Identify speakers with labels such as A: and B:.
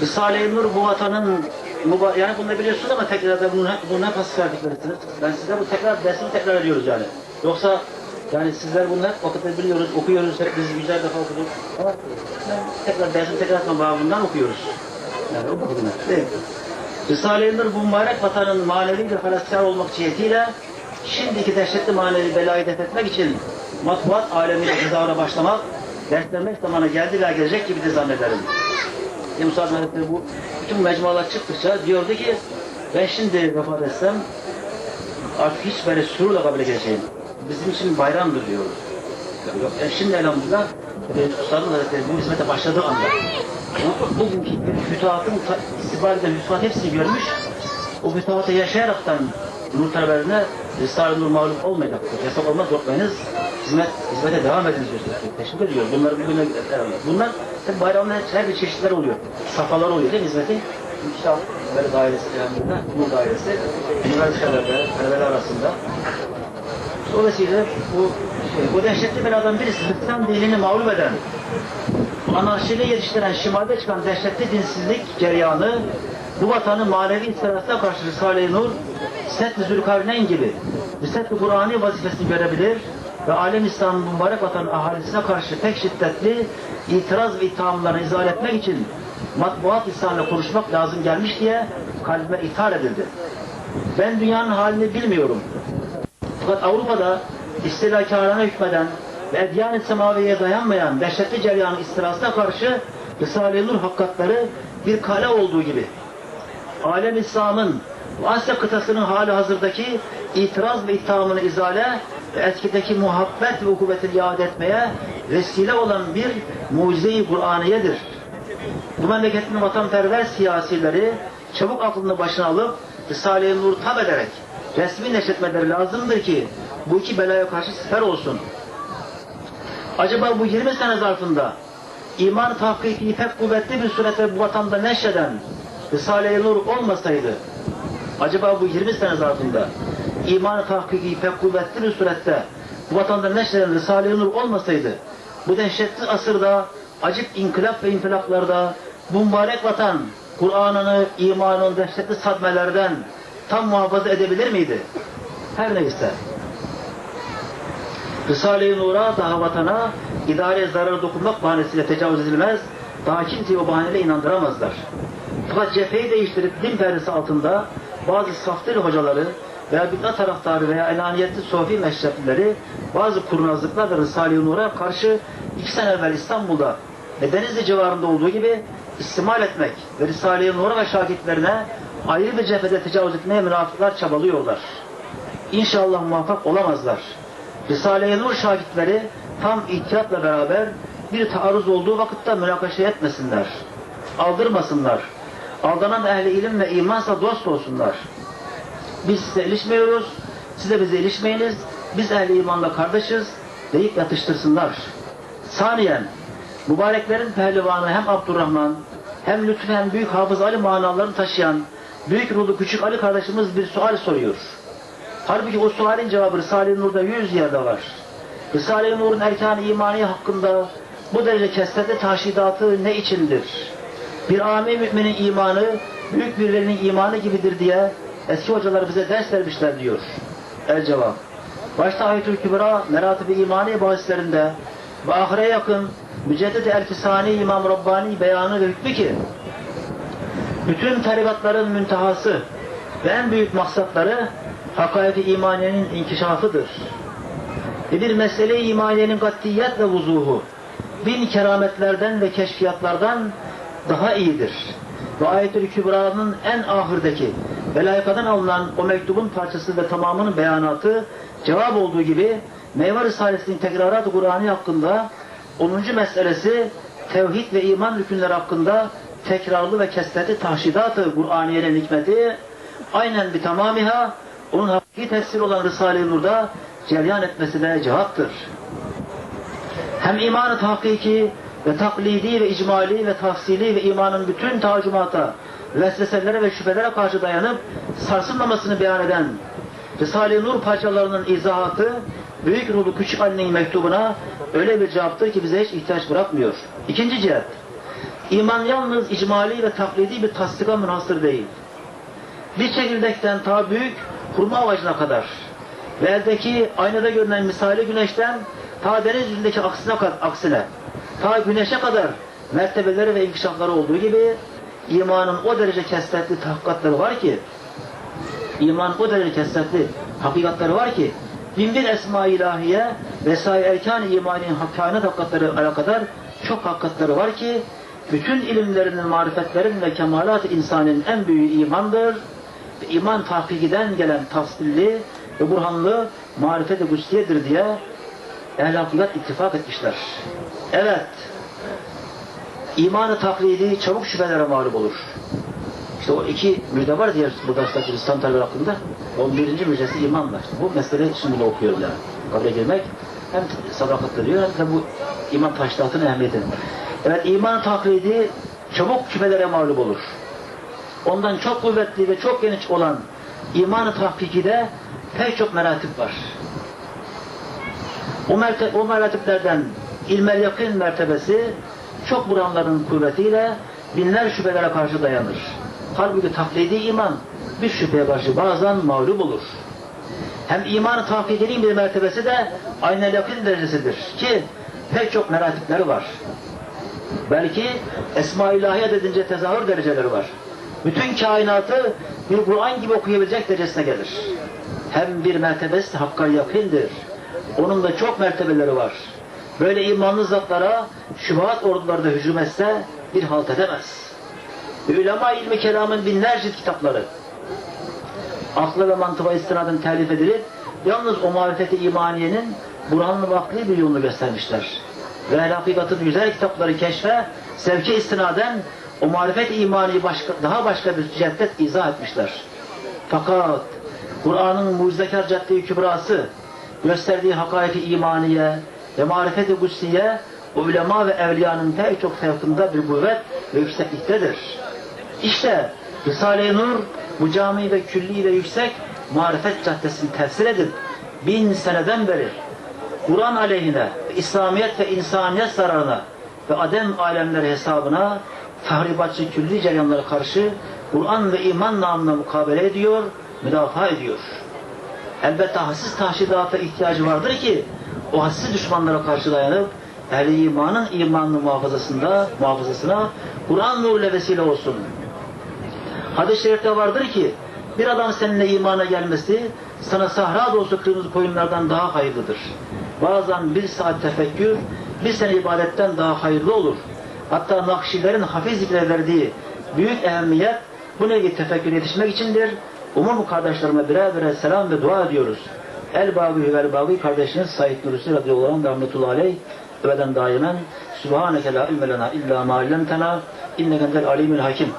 A: Risale-i Nur bu vatanın yani bunu biliyorsunuz ama tekrar da bunu, bunu hep verdikleridir. Ben size bu tekrar dersini tekrar ediyoruz yani. Yoksa yani sizler bunu hep vakitte biliyoruz, okuyoruz, hep biz yüzler defa okuduk. Ama tekrar dersini tekrar etme babından okuyoruz. Yani o bakımdan. Değil? Risale-i Nur bu mübarek vatanın manevi bir falaskar olmak cihetiyle şimdiki dehşetli manevi belayı def etmek için matbuat alemiyle tezahüre başlamak, derslenmek zamanı geldi ve gelecek gibi de zannederim. Sa'd Hazretleri bu bütün mecmualar çıktıkça diyordu ki ben şimdi vefat etsem artık hiç böyle sürurla kabul edeceğim. Bizim için bayramdır diyor. Yani şimdi elhamdülillah e, Üstadın Hazretleri bu hizmete başladığı anda bu, bugünkü fütuhatın ta- istibariyle fütuhat hepsini görmüş o fütuhatı yaşayaraktan nur talebelerine Risale-i Nur mağlup olmayacaktır. Yasak olmaz korkmayınız. Hizmet, hizmete devam ediniz diyor. Teşvik ediyor. Bunlar bugüne Bunlar tabi bayramda her bir çeşitler oluyor. Safhalar oluyor değil mi hizmetin? İnşallah böyle dairesi, elhamdülillah, nur dairesi, üniversitelerde, talebeler arasında Dolayısıyla bu şey, bu dehşetli beladan birisi Hristiyan dinini mağlup eden, anarşiliği yetiştiren şimalde çıkan dehşetli dinsizlik cereyanı bu vatanın manevi istirasına karşı Risale-i Nur, Set-i Zülkarneyn gibi Risale-i Kur'an'ı vazifesini görebilir ve alem İslam'ın mübarek vatanın ahalisine karşı pek şiddetli itiraz ve ithamlarını izah etmek için matbuat lisanıyla konuşmak lazım gelmiş diye kalbime ithal edildi. Ben dünyanın halini bilmiyorum. Fakat Avrupa'da istilakârına hükmeden ve edyan-ı semaviye dayanmayan dehşetli cereyanın istirasına karşı Risale-i Nur hakikatları bir kale olduğu gibi alem İslam'ın Asya kıtasının hali hazırdaki itiraz ve ithamını izale ve eskideki muhabbet ve ukubeti iade etmeye vesile olan bir mucize-i Kur'aniyedir. Bu memleketin vatanperver siyasileri çabuk aklını başına alıp Risale-i Nur tab ederek resmi neşretmeleri lazımdır ki bu iki belaya karşı siper olsun. Acaba bu 20 sene zarfında iman tahkiki pek kuvvetli bir surette bu vatanda neşreden Risale-i Nur olmasaydı acaba bu 20 sene zarfında iman tahkiki pek kuvvetli bir surette bu vatanda neşreden Risale-i Nur olmasaydı bu dehşetli asırda acip inkılap ve infilaklarda bu mübarek vatan Kur'an'ını, imanın dehşetli sadmelerden tam muhafaza edebilir miydi? Her neyse. Risale-i Nur'a daha vatana idare zarar dokunmak bahanesiyle tecavüz edilmez. Daha kimseyi o bahaneyle inandıramazlar. Fakat cepheyi değiştirip din perdesi altında bazı saftir hocaları veya bid'at taraftarı veya enaniyetli sofi meşrepleri bazı kurnazlıklarla Risale-i Nur'a karşı iki sene evvel İstanbul'da ve Denizli civarında olduğu gibi istimal etmek ve Risale-i Nur'a ve şakitlerine ayrı bir cephede tecavüz etmeye münafıklar çabalıyorlar. İnşallah muvaffak olamazlar. Risale-i Nur şakitleri tam ihtiyatla beraber bir taarruz olduğu vakitte münakaşa etmesinler. Aldırmasınlar. Aldanan ehli ilim ve imansa dost olsunlar. Biz size ilişmiyoruz, siz de bize ilişmeyiniz, biz ehli imanla kardeşiz deyip yatıştırsınlar. Saniyen, mübareklerin pehlivanı hem Abdurrahman, hem Lütfü hem Büyük Hafız Ali manalarını taşıyan Büyük Ruhlu Küçük Ali kardeşimiz bir sual soruyor. Halbuki o sualin cevabı Risale-i Nur'da yüz yerde var. Risale-i Nur'un erkan-ı imani hakkında bu derece kesretli taşidatı ne içindir? Bir âmi müminin imanı, büyük birilerinin imanı gibidir diye eski hocalar bize ders vermişler diyor. El cevap. Başta Ayetül Kübra, Meratib-i İmani bahislerinde ve ahire yakın Müceddid-i Erkisani İmam Rabbani beyanı ve hükmü ki bütün tarikatların müntehası ve en büyük maksatları hakaiki imaniyenin inkişafıdır. Bir mesele-i imaniyenin katiyet ve vuzuhu bin kerametlerden ve keşfiyatlardan daha iyidir. Ve ayet-ül kübra'nın en ahirdeki velayakadan alınan o mektubun parçası ve tamamının beyanatı cevap olduğu gibi Meyve Risalesi'nin tekrarat-ı Kur'an'ı hakkında 10. meselesi tevhid ve iman rükünleri hakkında tekrarlı ve kesretli tahşidat-ı Kur'aniye'nin hikmeti aynen bir tamamiha onun hakiki tefsir olan Risale-i Nur'da cereyan etmesi de cevaptır. Hem imanı tahkiki ve taklidi ve icmali ve tafsili ve imanın bütün tacumata, vesveselere ve şüphelere karşı dayanıp sarsılmamasını beyan eden Risale-i Nur parçalarının izahatı Büyük Ruhlu Küçük Ali'nin mektubuna öyle bir cevaptır ki bize hiç ihtiyaç bırakmıyor. İkinci cihet. İman yalnız icmali ve taklidi bir tasdika münhasır değil. Bir çekirdekten ta büyük hurma ağacına kadar ve eldeki aynada görünen misali güneşten ta deniz yüzündeki aksine, aksine ta güneşe kadar mertebeleri ve inkişafları olduğu gibi imanın o derece kesretli tahkikatları var ki iman o derece kesretli hakikatları var ki binbir esma ilahiye vesaire erkan imaninin kainat hakikatları alakadar çok hakikatları var ki bütün ilimlerinin, marifetlerin ve kemalat insanın en büyüğü imandır. Ve iman tahkikiden gelen tafsilli ve burhanlı marifet-i diye ehl-i hakikat ittifak etmişler. Evet, imanı taklidi çabuk şüphelere mağlup olur. İşte o iki müjde var diğer bu dersteki talebeleri hakkında. On birinci müjdesi imanla. İşte bu meseleyi şimdi okuyorum yani. Kabre girmek hem sadakatli diyor hem de bu iman taşlatının ehemmiyetini. Evet iman taklidi çabuk şüphelere mağlup olur. Ondan çok kuvvetli ve çok geniş olan imanı tahkikide pek çok meratip var. O, merte o meratiplerden ilmel yakın mertebesi çok buranların kuvvetiyle binler şüphelere karşı dayanır. Halbuki taklidi iman bir şüpheye karşı bazen mağlup olur. Hem imanı tahkikinin bir mertebesi de aynı yakın derecesidir ki pek çok meratipleri var. Belki Esma-i İlahiye dedince tezahür dereceleri var. Bütün kainatı bir Kur'an gibi okuyabilecek derecesine gelir. Hem bir mertebesi hakka yakındır. Onun da çok mertebeleri var. Böyle imanlı zatlara şubat orduları da hücum etse bir halt edemez. Ülema ilmi kelamın binlerce kitapları akla ve mantığa istinaden telif edilip yalnız o marifeti imaniyenin Burhanlı vakli bir yolunu göstermişler. Ve hakikatın güzel kitapları keşfe, sevke istinaden o marifet imaniyi başka, daha başka bir ceddet izah etmişler. Fakat Kur'an'ın mucizekar cadde-i kübrası gösterdiği hakaiki imaniye ve marifet-i kutsiye o ulema ve evliyanın pek çok fevkında bir kuvvet ve yüksekliktedir. İşte Risale-i Nur bu cami ve külli ve yüksek marifet caddesini tefsir edip bin seneden beri Kur'an aleyhine, İslamiyet ve insaniyet zararına ve adem alemleri hesabına tahribatçı külli cereyanlara karşı Kur'an ve iman namına mukabele ediyor, müdafaa ediyor. Elbette hassiz tahşidata ihtiyacı vardır ki o hassiz düşmanlara karşı dayanıp ehli imanın imanını muhafazasında, muhafazasına Kur'an nuruyla vesile olsun. Hadis-i şerifte vardır ki bir adam seninle imana gelmesi sana sahra dolusu kırmızı koyunlardan daha hayırlıdır. Bazen bir saat tefekkür bir sene ibadetten daha hayırlı olur. Hatta Nakşilerin hafiz zikre verdiği büyük ehemmiyet bu nevi tefekkür yetişmek içindir. Umum kardeşlerime birer birer selam ve dua ediyoruz. El Bağlı ve Bağlı kardeşiniz Said Nursi radıyallahu anh rahmetullahi aleyh ebeden daimen Sübhaneke la ilme lena illa ma allemtena inneke entel alimul hakim